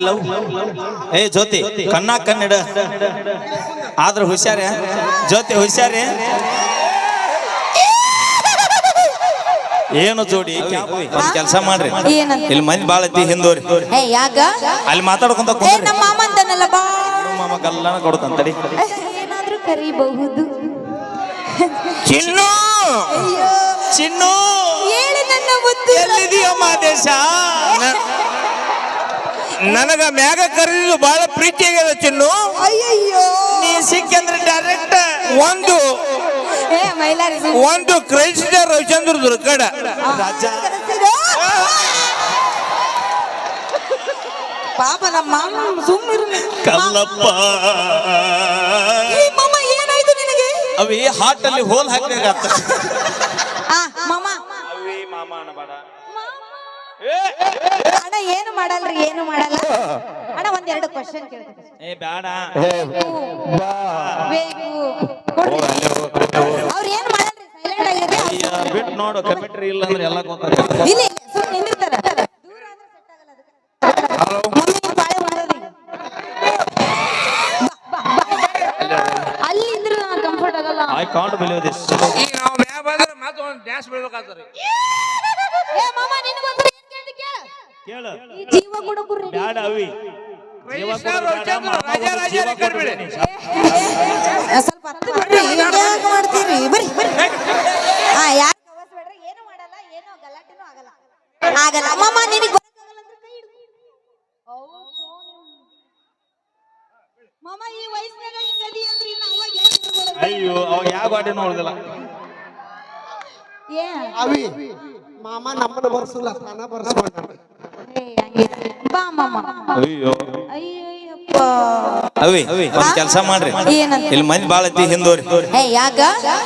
ಏ ಜ್ಯೋತಿ ಕಣ್ಣ ಕನ್ನಡ ಆದ್ರೆ ಹುಷಾರ? ಜ್ಯೋತಿ ಹುಷಾರ? ಏನು ಜೋಡಿ? ಒಂದ್ ಕೆಲಸ ಮಾಡ್ರಿ? ಇಲ್ಲಿ ಮಂದಿ ಬಾಳ ಐತಿ ಹಿಂದೋರಿ. ಅಲ್ಲಿ ಮಾತಾಡ್ಕೊಂತ ಮಾಮ ಗಲ್ಲನ ಕೊಡ್ತಂತಡಿ ಏನಾದ್ರೂ ಕರಿಬಹುದು. ಚಿನ್ನು! ಅಯ್ಯೋ. ಚಿನ್ನು! ಹೇಳಿ ನನ್ನ ಮುದ್ದು ಎಲ್ಲಿದೆಯೋ ಮಾದೇಶ ನನಗ ಮ್ಯಾಗ ಕರೀದು ಬಹಳ ಪ್ರೀತಿ ಆಗ್ಯದ ಚಿನ್ನು. ಅಯ್ಯಯ್ಯೋ. ನೀ ಸಿಕ್ಕಂದ್ರೆ ಡೈರೆಕ್ಟ್ ಒಂದು ಏ ಮೈಲಾರಿ ಒಂದು ಕ್ರೈಸ್ತ ರವಿಚಂದ್ರ ದುರ್ಗಡ ರಾಜ? ಪಾಪ ನಮ್ಮ ಮಾಮ ಸುಮ್ಮನಿರು ಕಲ್ಲಪ್ಪ. ಏನಾಯ್ತು ನಿನಗೆ? ಅವಿ ಹಾಟ್ ಅಲ್ಲಿ ಹೋಲ್ ಹಾಕ್ಬೇಕಾಗ್ತ ಅಣ್ಣ ಏನು ಮಾಡಲ್ರಿ ಏನು ಮಾಡಲ್ಲ? ಅಣ್ಣ ಒಂದೆರಡು ಕ್ವಶನ್ ಕೇಳ್ತೀನಿ. ಏ ಬೇಡ ಬೇಕು ಕೊಡ್ರಿ ಅವ್ರು ಏನು ಮಾಡಲ್ರಿ ಸೈಲೆಂಟ್ ಆಗಿರ್ರಿ ಬಿಟ್ ನೋಡು ಕಮಿಟ್ರಿ ಇಲ್ಲ ಅಂದ್ರೆ ಎಲ್ಲ ಇಲ್ಲಿ ಸುಮ್ಮನೆ ನಿಂದಿರ್ತಾರ. ದೂರ ಆದ್ರೆ set ಆಗಲ್ಲ ಅದಕ್ಕೆ. ಮಮ್ಮಿ ನಿನ್ ಬಾಳೆ ಹೊಡ್ದದಿ. ಬಾ, ಬಾ, ಬಾ. ಅಲ್ಲಿ ಕಂಫರ್ಟ್ ಆಗಲ್ಲ. ಐ ಕಾಂಟ್ ಬಿಲೀವ್ ದಿಸ್ ಈಗ ನಾವು ಮ್ಯಾ ಬಂದ್ರೆ ಮತ್ತೆ ಒಂದು ಡ್ಯಾನ್ಸ್ ಬಿಡ್ಬೇಕಾಗ್ತದೆ ಏ ಮಾಮ ನಿನಗೋಸ್ಕರ ಏನ್ ಕೇಳ್ತಿ ಕೇಳು. ಈ ಜೀವ ಕೊಡೋಕು ready. ಬ್ಯಾಡ ಅವಿ. ಸ್ವಲ್ಪ ಹತ್ತು ಮಾಡ್ತೀರಿ? ಬರ್ರಿ ಬರ್ರಿ. ಹಾ. ಯಾರು ಬೇಡ್ರಿ ಏನು ಮಾಡಲ್ಲ ಏನು ಗಲಾಟೆನೂ ಆಗಲ್ಲ. ಆಗಲ್ಲ. ಮಾಮ ನಿನಗೆ ಬರಕ್ಕಾಗಲ್ಲ ಅಂದ್ರೆ ಕೈ ಹಿಡ್ಕೊ. ಮಾಮ ಈ ವಯಸ್ಸಿನಾಗ ಅಂದ್ರೆ ಇನ್ನು ಅವಾಗ ಹೆಂಗ್ ಹಿಡ್ಕೊಳ್ಳೋದು? ಅಯ್ಯೋ ಅವ ಯಾವ ನೋಡುದಿಲ್ಲ. ಏ. ಅವಿ ಮಾಮ ನಮ್ಮನ್ನ ಬರ್ಸಲ್ಲ ತಾನ ಬರ್ಸ್ಕೊಂಡ ಅಯ್ಯೋ. ಅಯ್ಯಯ್ಯಪ್ಪ ಅವಿ ಒಂದ್ ಕೆಲಸ ಮಾಡ್ರಿ? ಇಲ್ಲಿ ಮಂದಿ ಬಾಳ ಐತಿ ಹಿಂದೋರಿ. ಯಾಕ?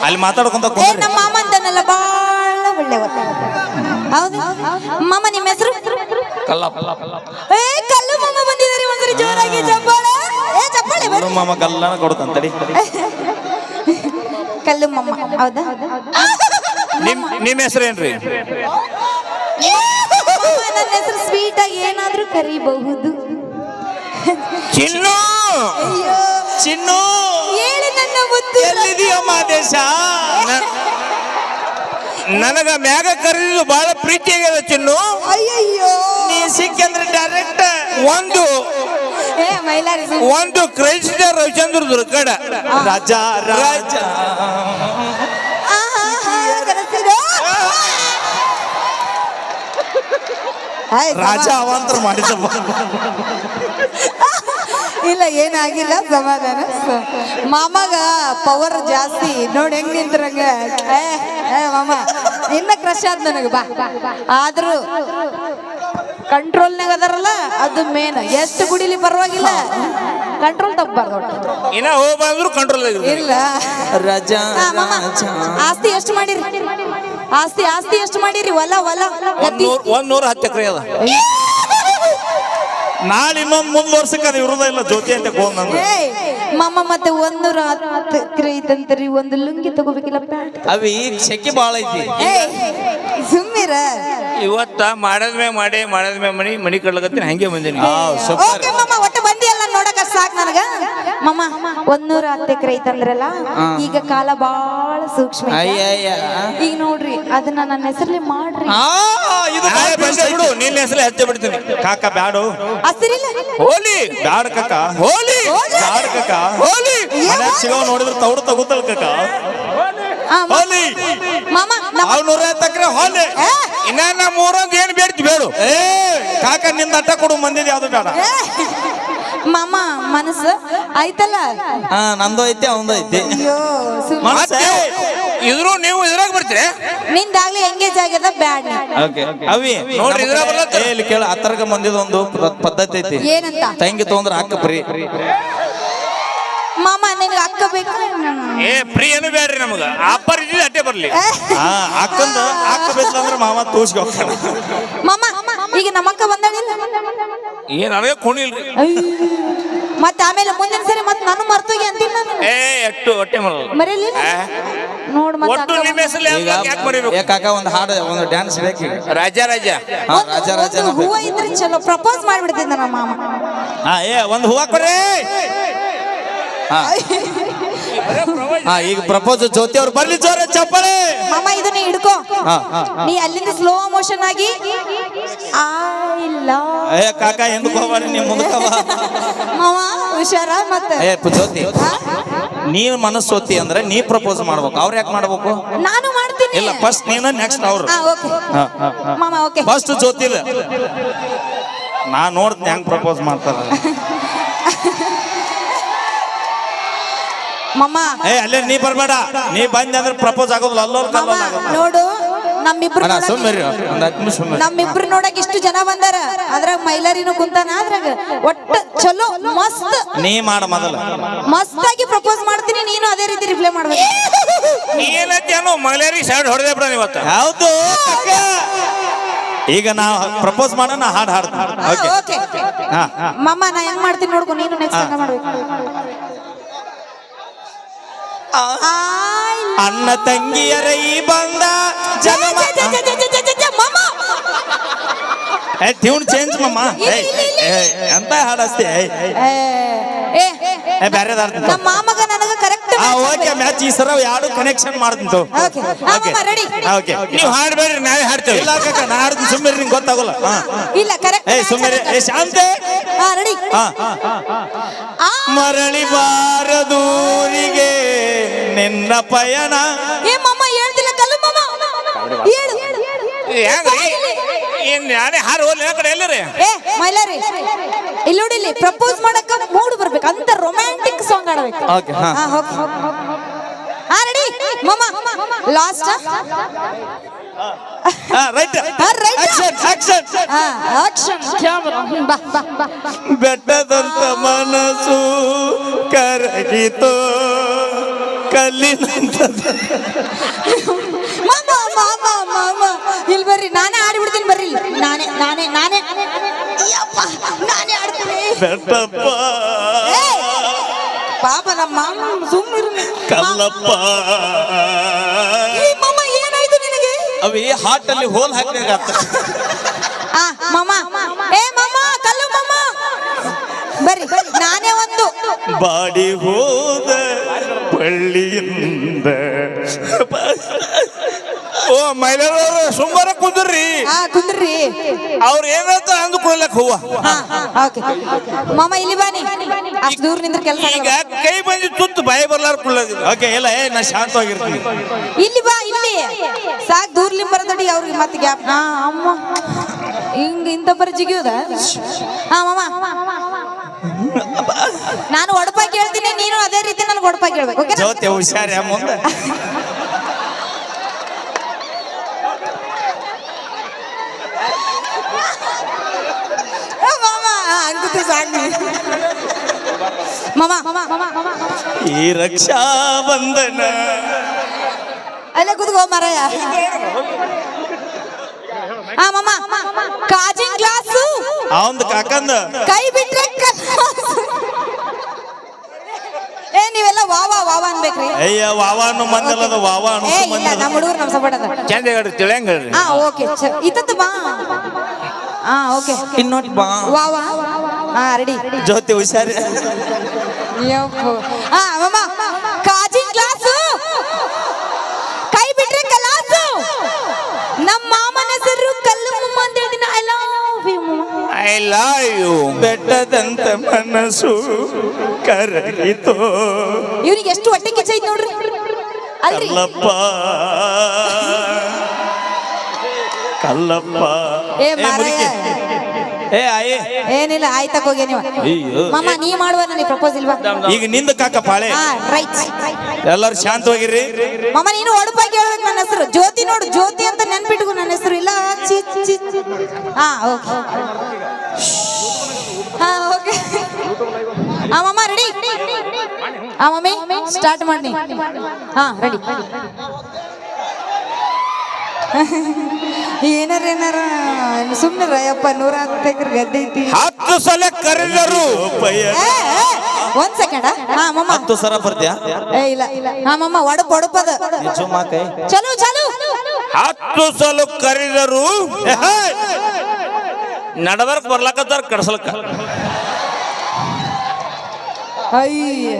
ಅಲ್ಲಿ ಮಾತಾಡ್ಕೊಂತ ನಮ್ಮ ಮಾಮ ಅಂತಾನಲ್ಲ ಬಾಳ ಒಳ್ಳೆವ ಹೌದು? ಮಾಮ ನಿಮ್ಮ ಹೆಸರು? ಏ ಕಲ್ಲು ಮಾಮ ಬಂದಿದ್ದಾರೆ ಒಂದ್ಸರಿ ಜೋರಾಗಿ ಚಪ್ಪಾಳೆ. ಏ ಚಪ್ಪಾಳೆ ಬರ್ರಿ. ನೋಡು ಮಾಮ ಗಲ್ಲನ ಕೊಡ್ತಂತಡಿ ಕಲ್ಲು ಮಾಮ ಹೌದಾ? ನಿಮ್ ನಿಮ್ ಹೆಸರೇನ್ರಿ? ಮಾಮ, ನನ್ನ ಹೆಸರು ಸ್ವೀಟ್ ಆಗಿ ಏನಾದ್ರೂ ಕರಿಬಹುದು. ಚಿನ್ನು! ಅಯ್ಯೋ. ಚಿನ್ನು! ಹೇಳಿ ನನ್ನ ಮುದ್ದು ಎಲ್ಲಿದೆಯೋ ಮಾದೇಶ ನನಗ ಮ್ಯಾಗ ಕರೆದಿದ್ದು ಬಹಳ ಪ್ರೀತಿ ಆಗ್ಯದ ಚಿನ್ನು. ಅಯ್ಯಯ್ಯೋ. ನೀ ಸಿಕ್ಕಂದ್ರೆ ಡೈರೆಕ್ಟ್ ಒಂದು ಏ ಮೈಲಾರಿ. ಒಂದು ಕ್ರೈಸ್ತ ರವಿಚಂದ್ರ ದುರ್ಗಡ. ರಾಜ ರಾಜ. ರಾಜ ಅವಾಂತರ ಮಾಡಿದ ಇಲ್ಲ ಏನಾಗಿಲ್ಲ ಸಮಾಧಾನ. ಮಾಮಾಗ ಮಾಮಗ ಪವರ್ ಜಾಸ್ತಿ. ನೋಡಿ ಹೆಂಗ್ ನಿಂತ್ರಂಗ. ಏ ಏ ಮಾಮ ಇನ್ನ ಕ್ರಶ್ ಆದ್ ನನಗೆ ಬಾ. ಆದ್ರೂ ಕಂಟ್ರೋಲ್ನಾಗ ಅದಾರಲ್ಲ ಅದು ಮೇನ್ ಎಷ್ಟು ಗುಡಿಲಿ ಪರವಾಗಿಲ್ಲ. ಕಂಟ್ರೋಲ್ ತಪ್ಪಬಾರ್ದು. ಇನ್ನ ಹೋಗ್ಬಂದ್ರು ಕಂಟ್ರೋಲ್ ಇಲ್ಲ. ರಜಾ ಮಾಮ ಆಸ್ತಿ ಎಷ್ಟು ಮಾಡಿರಿ? ಆಸ್ತಿ ಆಸ್ತಿ ಎಷ್ಟು ಮಾಡಿರಿ? ಹೊಲ ಹೊಲ. ಒಂದ್ ಗದ್ದಿ ನೂರ್ ಒಂದ್ ನೂರ ಹತ್ತು ಎಕರೆ ಅದ. ನಾಳೆ ಇನ್ನೊಂದ್ ಮುಂದ್ ವರ್ಷಕ್ಕೆ ಅದು ಇರುದ ಇಲ್ಲ ಜ್ಯೋತಿ ಅಂತ ಗೋಲ್ ನಂದು. ಏಯ್, ಮಾಮ ಮತ್ತೆ ಒಂದೂರ ಹತ್ತು ಎಕರೆ ಐತಂತರಿ ಒಂದು ಲುಂಗಿ ತಗೋಬೇಕಿಲ್ಲ ಪ್ಯಾಂಟ್. ಅವಿ ಸೆಕೆ ಬಾಳ ಐತಿ. ಏಯ್ ಸುಮ್ಮಿರ ಇವತ್ತ ಮಾಡದ್ಮೇ ಮಾಡಿ ಮಾಡದ್ಮೇ ಮಣಿ ಮಣಿ ಕಡ್ಲಕತ್ತೀನಿ ಹಂಗೆ ಬಂದೀನಿ. ಓಕೆ ಮಾಮ ಒಟ್ಟು ಸಾಕ್ ನನಗ? ಮಮ್ಮ ಒಂದೂರ ಹತ್ತು ಎಕರೆ ಐತಂದ್ರಲ್ಲ ಈಗ ಕಾಲ ಬಾಳ ಸೂಕ್ಷ್ಮ ಐತೆ. ಅಯ್ಯಯ್ಯ ಈಗ ನೋಡ್ರಿ ಅದನ್ನ ನನ್ನ ಹೆಸರಲ್ಲಿ ಮಾಡ್ರಿ. ಆ, ಇದು ನಾಳೆ ಬಂದೆ ಬಿಡು ನಿನ್ನ ಹೆಸರು ಹಚ್ಚಿ ಬಿಡ್ತೀನಿ. ಕಾಕ ಬ್ಯಾಡು. ಹಸಿರಿಲ್ಲ? ಹೋಲಿ. ಬ್ಯಾಡ ಕಾಕ. ಹೋಲಿ. ಬ್ಯಾಡ ಹೋಲಿ. ಮನ್ಯಾಗ ಸಿಗೋ ನೋಡಿದ್ರೆ ತೌಡು ತಗೋತಲ್ ಕಾಕ. ಆ, ಮ- ಹೋಲಿ. ಮಾಮ ನಮ್ಮ ಅವ್ ನೂರ ತಕ್ರೆ ಹೋಲಿ. ಇನ್ನ ನಾ ಮೂರೊಂದ್ ಏನ್ ಬೇಡ್ತಿ ಬೇಡು. ಏ ಕಾಕ ನಿಂದ ಅಟ್ಟ ಕೊಡು ಮಂದಿದ್ ಯಾವ್ದು ಬೇಡ. ಏ, ಮಾಮ ಮನಸ್ಸು ಐತಲ್ಲ ಹಾ ನಂದು ಐತಿ ಅವಂದು ಐತಿ. ಅಯ್ಯೋ. ಇದ್ರು ನೀವು ಇದ್ರಾಗ ಬರ್ತೀರಿ? ನಿಂದಾಗ್ಲಿ ಎಂಗೇಜ್ ಆಗ್ಯದ ಬ್ಯಾಡ್ ಓಕೆ ಅವಿ ನೋಡ್ರಿ, ಇದ್ರಾಗ ಬರ್ಲತ್ತಾರ. ಏ, ಇಲ್ಲಿ ಕೇಳ ಹತ್ತರಗ ಮಂದಿದ ಒಂದು ಪ್ರ- ಪದ್ಧತಿ ಐತಿ. ಏನಂತ? ತಂಗಿ ತೊಂದ್ರ ಹಾಕ ಫ್ರೀ ಮಾಮ ನಿನಗೆ ಅಕ್ಕ ಬೇಕು? ಏ ಫ್ರೀ ಏನು ಬೇಡ್ರಿ ನಮಗ. ಆಫರ್ ಇದ್ದಿದ್ದು ಅಟ್ಟೆ ಬರ್ಲಿ. ಹಾ ಅಕ್ಕಂದ ಅಕ್ಕ ಬೇಕಂದ್ರೆ ಮಾವ ತೋರ್ಸ್ಗೆ ಹೋಗ್ತಾನ ಮಾಮ ಈಗ ನಮ್ಮಕ್ಕ ಬಂದಾಳಿಲ್ಲ ಏನ್ ನನಗೆ ಕುಣಿಲ್ರಿ ಮತ್ತೆ ಆಮೇಲೆ ಮುಂದಿನ ಸರಿ ಮತ್ತೆ ನಾನು ಮರ್ತೋಗಿ ಅಂತೀನಿ ನಾನು? ಏ ಎಟ್ಟು ಹೊಟ್ಟೆ ಮರಲ್ಲ ಮರೀಲಿಲ್ಲ ಆ, ನೋಡ್ ಒಟ್ಟು ಅಕ್ಕ ನಿಮ್ಮ ಹೆಸರು ಈಗ ಯಾಕೆ ಬರೀಬೇಕು ಏ ಕಾಕ ಒಂದು ಹಾಡು ಒಂದು ಡ್ಯಾನ್ಸ್ ಬೇಕು ಈಗ. ರಾಜ ರಾಜ. ಹಾ ರಾಜ ಹೂವ ಇದ್ರೆ ಚಲೋ ಪ್ರಪೋಸ್ ಮಾಡ್ಬಿಡ್ತಿದ್ದ ನಮ್ಮ ಮಾಮ. ಹಾ ಏ ಒಂದು ಹೂವ ಕೊಡ್ರಿ ಹಾ. ಹಾ ಈಗ ಪ್ರಪೋಸ್ ಜ್ಯೋತಿ ಅವ್ರು ಬರ್ಲಿ ಜೋರ ಚಪ್ಪಳೆ ಮಾಮ ಇದನ್ನ ಹಿಡ್ಕೋ. ನೀ ಅಲ್ಲಿಂದ ಸ್ಲೋ ಮೋಷನ್ ಆಗಿ ಏ ಕಾಕ ಎಂದಕ್ಕೆ ನೀವು. ಮಾವ ಹುಷಾರ ಮತ್ತೆ? ಏ ಪು- ಜ್ಯೋತಿ ನೀನ್ ಮನಸ್ಸೋತಿ ಅಂದ್ರೆ ನೀ ಪ್ರಪೋಸ್ ಮಾಡ್ಬೇಕು. ಅವ್ರು ಯಾಕೆ ಮಾಡ್ಬೇಕು? ನಾನು ಮಾಡ್ತೀನಿ. ಇಲ್ಲ ಫಸ್ಟ್ ನೀನು ನೆಕ್ಸ್ಟ್ ಅವ್ರು. ಹಾ ಓಕೆ ಹಾ, ಹಾ, ಹಾ. ಮಾಮ ಓಕೆ ಫಸ್ಟ್ ಜ್ಯೋತಿಲ. ನಾ ನೋಡ್ತೀನಿ ಹೆಂಗ್ ಪ್ರಪೋಸ್ ಮಾಡ್ತಾರ. ಮಾಮ ಏ ಅಲ್ಲೇ ನೀ ಬರ್ಬೇಡ. ನೀ ಬಂದೆ ಅಂದ್ರೆ ಪ್ರಪೋಸ್ ಆಗೋದಿಲ್ಲ. ಅಲ್ಲೋಲ್ ಮಾಮ ನೋಡು ನಮ್ಮಿಬ್ರು ಅಣ್ಣ ನೋಡಕ್- ಸುಮ್ಮರಿ ಒಂದ್ ಹತ್ತು ನಿಮಿಷ ನಮ್ಮಿಬ್ರು ನೋಡಕ್ ಇಷ್ಟು ಜನ ಬಂದಾರ. ಅದ್ರಾಗ ಮೈಲಾರಿನೂ ಕುಂತಾನ. ಅದ್ರಾಗ ಒಟ್ಟ ಚಲೋ ಮಸ್ತ್. ನೀ ಮಾಡ ಮೊದಲು. ಮಸ್ತ್ ಆಗಿ ಪ್ರಪೋಸ್ ಮಾಡ್ತೀನಿ. ನೀನು ಅದೇ ರೀತಿ ರಿಪ್ಲೈ ಮಾಡ್ಬೇಕು. ಏನಂತೇನು ಮೈಲಾರಿ ಸೈಡ್ ಹೊಡೆದೇ ಬಿಡ ಇವತ್ತು. ಹೌದು? ಈಗ ನಾವು ಪ್ರಪೋಸ್ ಮಾಡೋಣ ಹಾಡು ಹಾಡ್ತೀನಿ. ಓಕೆ ಓಕೆ ಹಾ ಹಾ. ನಾ ಹೆಂಗ್ ಮಾಡ್ತೀನಿ ನೋಡ್ಕೊ. ನೀನು ನೆಕ್ಸ್ಟ್ ಮಾಡ್ಬೇಕು. ಅಣ್ಣ ತಂಗಿಯರ ಈ ಬಂದ ಜನ್ಮ. ಏ ಟ್ಯೂನ್ ಚೇಂಜ್ ಮಮ್ಮ ಎಂತ ಹಾಡಸ್ತಿ? ಏ ನಮ್ಮ ಮಾಮಗ ನನಗ ಕರೆಕ್ಟ್ ಆ ಓಕೆ ಮ್ಯಾಚ್ ಈ ಸರ ಎರಡು ಕನೆಕ್ಷನ್ ಮಾಡ್ತೀನಿ ತಗೋ. ಓಕೆ ಓಕೆ ರೆಡಿ ಓಕೆ ನೀವು ಹಾಡ್ಬೇಡ್ರಿ ನಾವೇ ಹಾಡ್ತೇವೆ. ಇಲ್ಲ ಕಾಕ ನಾ ಹಾಡ್ತೀನಿ ಸುಮ್ಮನೆ ನಿಂಗೆ ಗೊತ್ತಾಗೋಲ್ಲ. ಇಲ್ಲ ಕರೆಕ್ಟ್ ಏ ಸುಮ್ಮನೆ ಏ ಶಾಂತೆ. ಹಾ ರೆಡಿ ಹಾ ಆ. ಮರಳಿ ಬಾರದೂರಿಗೆ ನಿನ್ನ ಪಯಣ. ಏ ಮಮ್ಮ ಹೇಳ್ದಿಲ್ಲ ಕಲ್ಲು ಹೇಳು. ಹೆಂಗ್ರಿ ಏನ್ ನಾನೇ ಹಾರು ಹೋಗ್ಲಿ ಆ ಕಡೆ ಎಲ್ಲರಿ? ಏ ಮೈಲಾರಿ ಇಲ್ಲಿ ನೋಡಿ ಇಲ್ಲಿ ಪ್ರಪೋಸ್ ಮಾಡಕ ಮೂಡ್ ಬರ್ಬೇಕು. ಅಂತ ರೊಮ್ಯಾಂಟಿಕ್ ಸಾಂಗ್ ಆಡಬೇಕು ಓಕೆ ಹಾ. ಹಾ ಹೋಗಿ ಹಾ ರೆಡಿ ಲಾಸ್ಟ್ ಹಾ ರೈಟ್ ಹಾ, right. ಆಕ್ಷನ್ ಆಕ್ಷನ್ ಹಾ ಆಕ್ಷನ್ ಕ್ಯಾಮರಾ ಬಾ ಬಾ ಬಾ. ಬೆಟ್ಟದಂತ ಮನಸ್ಸು ಕರಗಿತು. ಕಲ್ಲಿನಂತ ಮಾಮ ಮಾಮ ಮಾಮ ಇಲ್ಲಿ ಬರ್ರಿ ನಾನೇ ಆಡ್ಬಿಡ್ತೀನಿ ಬರ್ರಿ ಇಲ್ಲಿ. ನಾನೇ ನಾನೇ ನಾನೇ. ಯಪ್ಪ ನಾನೇ ಆಡ್ತೀನಿ. ಬೆಟ್ಟಪ್ಪ. ಏ, ಪಾಪ ನಮ್ಮ ಮಾಮ ಸುಮ್ಮನಿರು ಕಲ್ಲಪ್ಪ. ಮಾಮ ಏನಾಯ್ತು ನಿನಗೆ? ಅವಿ ಹಾಟ್ ಅಲ್ಲಿ ಹೋಲ್ ಹಾ ಆ ಮಾಮ. ಏ ಮಾಮ ಕಲ್ಲು ಮಾಮ. ಬರ್ರಿ ನಾನೇ ಒಂದು. ಬಾಡಿ ಹೋದ ಪಳ್ಳಿಯಿಂದ ಮಹಿಳೆಯರು ಸುಮಾರ ಕುಂದ್ರಿ. ಹಾ ಕುಂದ್ರಿ. ಅವ್ರ ಏನಂತ ಅಂದ್ಕೊಳ್ಲಕ್ ಹೂವ ಹಾ ಓಕೆ. ಮಾಮ ಇಲ್ಲಿ ಬನ್ನಿ. ಅಷ್ಟು ದೂರ ನಿಂದ್ರ ಕೆಲಸ ಈಗ ಕೈ ಬಂದು ತುತ್ತು ಭಯ ಬರ್ಲಾರ ಕುಳ್ಳದಿಲ್ಲ ಓಕೆ ಇಲ್ಲ ಏ ನಾ ಶಾಂತವಾಗಿರ್ತೀನಿ. ಇಲ್ಲಿ ಬಾ ಇಲ್ಲಿ. ಸಾಕ್ ದೂರ್ಲಿ ಬರದಡಿ ಅವ್ರಿಗೆ ಮತ್ತೆ ಗ್ಯಾಪ್. ಹಾ ಅಮ್ಮ. ಹಿಂಗ ಇಂತ ಪರಿ ಜಿಗಿಯೋದ? ಹಾ ಮಾಮ. ನಾನು ಒಡಪ ಕೇಳ್ತೀನಿ ನೀನು ಅದೇ ರೀತಿ ನನಗೆ ಒಡಪ ಕೇಳ್ಬೇಕು ಓಕೆ ಜೋತೆ ಹುಷಾರ್ಯ ಮುಂದೆ? ಮಾಮ ಅಂಕುತ್ತೆ ಸಾಕು. ಮಾಮ ಮಾಮ ಮಾಮ ಮಾಮ ಈ ರಕ್ಷಾ ಬಂಧನ ಅಲ್ಲೇ ಕುದ್ಕೋ ಮರಯ. ಹಾ ಮಾಮ ಕಾಜಿನ ಗ್ಲಾಸು. ಅವಂದ್ ಕಾಕಂದ. ಕೈ ಬಿಟ್ರೆ. ಏ ನೀವೆಲ್ಲ ವಾವಾ ವಾವಾ ಅನ್ಬೇಕ್ರಿ. ಅಯ್ಯ ಮಂದಲ್ಲದ ಅನ್ನೋ ಏ ವಾ ಇಲ್ಲ ಮಂದದ ನಮ್ಮ ಹುಡುಗರು ನಮ್ಮ ಸಪೋರ್ಟ್ ಅದ. ಚಂದ ಹೇಳ್ರಿ ತಿಳಿಯಂಗ ಹೇಳ್ರಿ. ಹಾ ಓಕೆ ಇತ್ತಂತ ಬಾ. ಹಾ ಓಕೆ ಇನ್ನೊಟ್ ಬಾ. ವಾ ವಾ. ಹಾ ರೆಡಿ ಜೋತಿ ಹುಷಾರಿ ಹಾ ಮಾಮ. ಕಾಜಿ ಗ್ಲಾಸು ಕೈ ಬಿಟ್ರೆ ಕಲಾಸು. ನಮ್ಮ ಮಾಮನ ಹೆಸರು ಕಲ್ಲು ಮುಮ್ಮ ಅಂತ ಹೇಳ್ತೀನಿ. I love you I love you ಬೆಟ್ಟದಂತ ಮನಸ್ಸು ಕರಗಿತು. ಇವ್ರಿಗೆ ಎಷ್ಟು ಹೊಟ್ಟೆ ಕಿಚ್ಚ ಐತ್ ನೋಡ್ರಿ. ಅಲ್ರಿ. ಕಲ್ಲಪ್ಪ. ಕಲ್ಲಪ್ಪ. ಏ ಮಾರಾಯ. ಏ ಆಯೇ. ಏನಿಲ್ಲ ಆಯ್ತಕ್ ಹೋಗಿ ನೀವು. ಅಯ್ಯೋ. ಮಾಮ ನೀ ಮಾಡುವ ನನಗೆ ಪ್ರಪೋಸ್ ಇಲ್ವಾ? ಈಗ ನಿಂದ ಕಾಕ ಪಾಳೆ. ಹಾ ರೈಟ್ ಎಲ್ಲರೂ ಶಾಂತವಾಗಿರ್ರಿ ಮಾಮ ನೀನು ಒಡಪಾಗಿ ಹೇಳ್ಬೇಕು ನನ್ನ ಹೆಸರು. ಜ್ಯೋತಿ ನೋಡು ಜ್ಯೋತಿ ಅಂತ ನೆನ್ಪಿಟ್ಕೊ ನನ್ನ ಹೆಸರು. ಇಲ್ಲ ಚಿ ಚಿ ಚಿ. ಹಾ ಓಕೆ. ಹಾ ಓಕೆ. ಹಾ ಮಾಮ ರೆಡಿ ಹಾ ಮಮ್ಮಿ ಸ್ಟಾರ್ಟ್ ಮಾಡಿ ಹಾ ರೆಡಿ ಏನಾರ ಏನಾರ ಸುಮ್ಮನೆ ರಯಪ್ಪ ನೂರ ಹತ್ತು ಎಕರೆ ಗದ್ದೆ ಐತಿ. ಹತ್ತು ಸಲ ಕರೆದರು. ಒಂದ್ ಸೆಕೆಂಡ ಹಾ ಮಮ್ಮ ಹತ್ತು ಸಲ ಬರ್ತೀಯಾ ಏ ಇಲ್ಲ. ಹಾ ಮಮ್ಮ ಒಡಪ್ ಒಡಪದ ಕೈ ಚಲೋ ಚಲೋ. ಹತ್ತು ಸಲ ಕರೆದರು. ನಡಬರ್ಕ್ ಬರ್ಲಕತ್ತಾರ ಕಡ್ಸಲ್ಕ ಅಯ್ಯ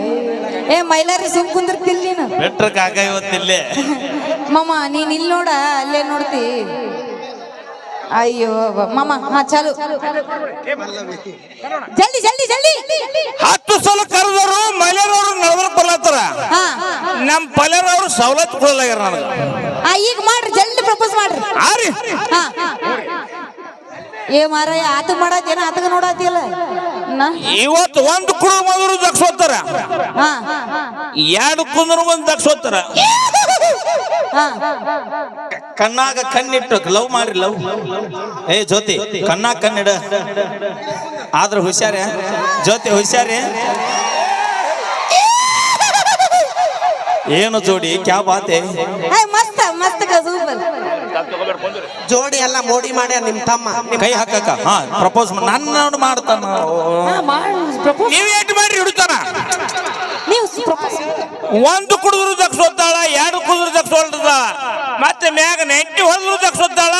ಏ ಮೈಲಾರಿ ಸುಮ್ ಕುಂದಿರ್ತಿಲ್ ನೀನು? ಬೆಟ್ರ ಕಾಕ ಇವತ್ತಿಲ್ಲೇ ಮಮ್ಮ ನೀನ್ ಇಲ್ಲಿ ನೋಡ ಅಲ್ಲೇ ನೋಡ್ತಿ. ಅಯ್ಯೋ ಮಮ್ಮ ಹಾ ಚಾಲು. ಜಲ್ದಿ ಜಲ್ದಿ ಜಲ್ದಿ. ಹತ್ತು ಸಲ ಕರೆದವರು ಮಹಿಳೆಯರವರು ನಡಬರ್ಕ್ ಬರ್ಲತ್ತಾರ ಹಾ. ನಮ್ ಪಲ್ಯರವ್ರು ಸವಲತ್ತು ಕೊಡಲಾಗ್ಯಾರ ನನಗ. ಆ, ಈಗ ಮಾಡ್ರಿ ಜಲ್ದಿ ಪ್ರಪೋಸ್ ಮಾಡ್ರಿ. ಆರಿ ಹಾ ಏ ಮಾರಾಯ ಆತ ಮಾಡತ್ತೇನ ಆತಗ ನೋಡತ್ತಿಯಲ್ಲ ನಾ ಇವತ್ತು ಒಂದು ಕುಡು ಬಂದ್ರು ದಕ್ಸೋತಾರ ಎರಡು ಕುಂದ್ರು ಒಂದು ದಕ್ಸೋತಾರ ಕಣ್ಣಾಗ ಕಣ್ಣಿಟ್ಟು ಲವ್ ಮಾಡ್ರಿ ಲವ್. ಏ ಜ್ಯೋತಿ ಕಣ್ಣಾಗ ಕಣ್ಣಿಡ. ಆದ್ರ ಹುಷಾರ? ಜ್ಯೋತಿ ಹುಷಾರ? ಏನು ಜೋಡಿ ಕ್ಯಾ ಬಾತೆ? ಮಸ್ತ್ ಮಸ್ತ್ ಸೂಪರ್ ಜೋಡಿ ಎಲ್ಲ ಮೋಡಿ ಮಾಡ್ಯಾರ ನಿಮ್ ತಮ್ಮ ಕೈ ಹಾಕಕ್ಕ. ಹಾ ಪ್ರಪೋಸ್ ನನ್ನ ನೋಡಿ ಮಾಡ್ತಾನ. ನೀವ್ ಏಟ್ ಮಾಡ್ರಿ ಹಿಡಿತಾನ ನೀವು ಪ್ರಪೋಸ್ ಒಂದು ಕುಡಿದ್ರು ಸೊತ್ತಾಳ ಎರಡು ಕುಡಿದ್ರು ದಕ್ಷೋಳ್ತಾಳ ಮತ್ತೆ ಮ್ಯಾಗ ನೆಂಟಿ ಹೊಡೆದ್ರು ದಕ್ಷೋತ್ತಾಳ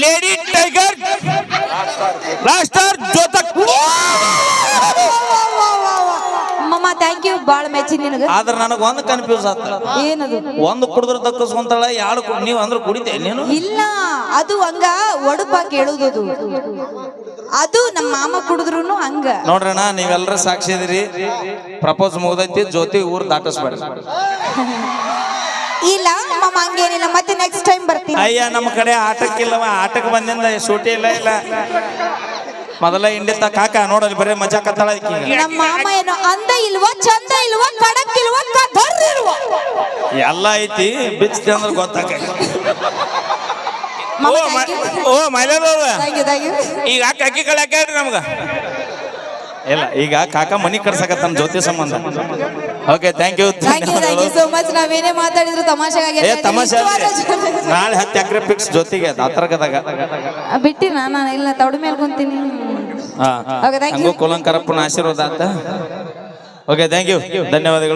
ಲೇಡಿ ಟೈಗರ್ ರಾಸ್ಟಾರ್ ಜೋತಕ್ ಬಾಳ ಮೆಚ್ಚಿ ನಿನಗ? ಆದ್ರೆ ನನಗ ಒಂದ್ ಕನ್ಫ್ಯೂಸ್ ಆತ ಏನದು? ಒಂದ್ ಕುಡಿದ್ರ ತಕ್ಕಸ್ಕೊಂತಳ ಯಾರು ನೀವ್ ಅಂದ್ರೆ ಕುಡಿತೆ ನೀನು? ಇಲ್ಲ ಅದು ಹಂಗ ಒಡಪ ಕೇಳುದು ಅದು. ಅದು ನಮ್ಮ ಮಾಮ ಕುಡಿದ್ರು ಹಂಗ. ನೋಡ್ರಣ ನೀವೆಲ್ಲರ ಸಾಕ್ಷಿ ಇದೀರಿ. ಪ್ರಪೋಸ್ ಮುಗ್ದೈತಿ ಜ್ಯೋತಿ ಊರ್ ದಾಟಿಸ್ಬೇಡ್ರಿ. ಇಲ್ಲ ಮಾಮ ಹಂಗೇನಿಲ್ಲ. ಮತ್ತೆ ನೆಕ್ಸ್ಟ್ ಟೈಮ್ ಬರ್ತೀನಿ. ಅಯ್ಯ ನಮ್ಮ ಕಡೆ ಆಟಕ್ಕಿಲ್ಲವ. ಆಟಕ್ಕೆ ಬಂದಿಂದ ಸೂಟಿ ಇಲ್ಲ ಇಲ್ಲ. ಮೊದಲ ಹಿಂಡಿತ ಕಾಕ ನೋಡಲ್ಲಿ ಬರೀ ಮಜಾ ಕತ್ತಾಳ. ನಮ್ಮ ಮಾಮ ಏನೋ ಅಂದ ಇಲ್ವಾ ಚಂದ ಇಲ್ವಾ ಕಡಕ್ ಇಲ್ವಾ ಕದರ್ ಇಲ್ವಾ? ಎಲ್ಲ ಐತಿ ಬಿಚ್ಚಿ ಅಂದ್ರೆ ಗೊತ್ತಾಕ ಓ ಥ್ಯಾಂಕ್ ಈಗ ಅಕ್ಕಿ ಕಳೆ ಹಾಕ್ಯಾಡ್ರಿ ನಮ್ಗ? ಇಲ್ಲ ಈಗ ಕಾಕ ಮನಿ ಕರ್ಸಕತ್ತಾನ ಜ್ಯೋತಿ ಸಂಬಂಧ. Okay thank you thank you thank you so much ನಾವೇನೇ ಮಾತಾಡಿದ್ರು ತಮಾಷೆಗಾಗಿ ಏ ತಮಾಷೆ. ನಾಳೆ ಹತ್ತು ಎಕರೆ ಫಿಕ್ಸ್ ಜೊತೆಗೆ ಬಿಟ್ಟಿ ನಾನು ಇಲ್ಲ ತೌಡು ಮೇಲೆ ಕುಂತೀನಿ. ಹಂಗೂ ಕುಲಂಕರಪ್ಪನ ಆಶೀರ್ವಾದ ಅಂತ ಓಕೆ ಥ್ಯಾಂಕ್ ಯು ಧನ್ಯವಾದಗಳು.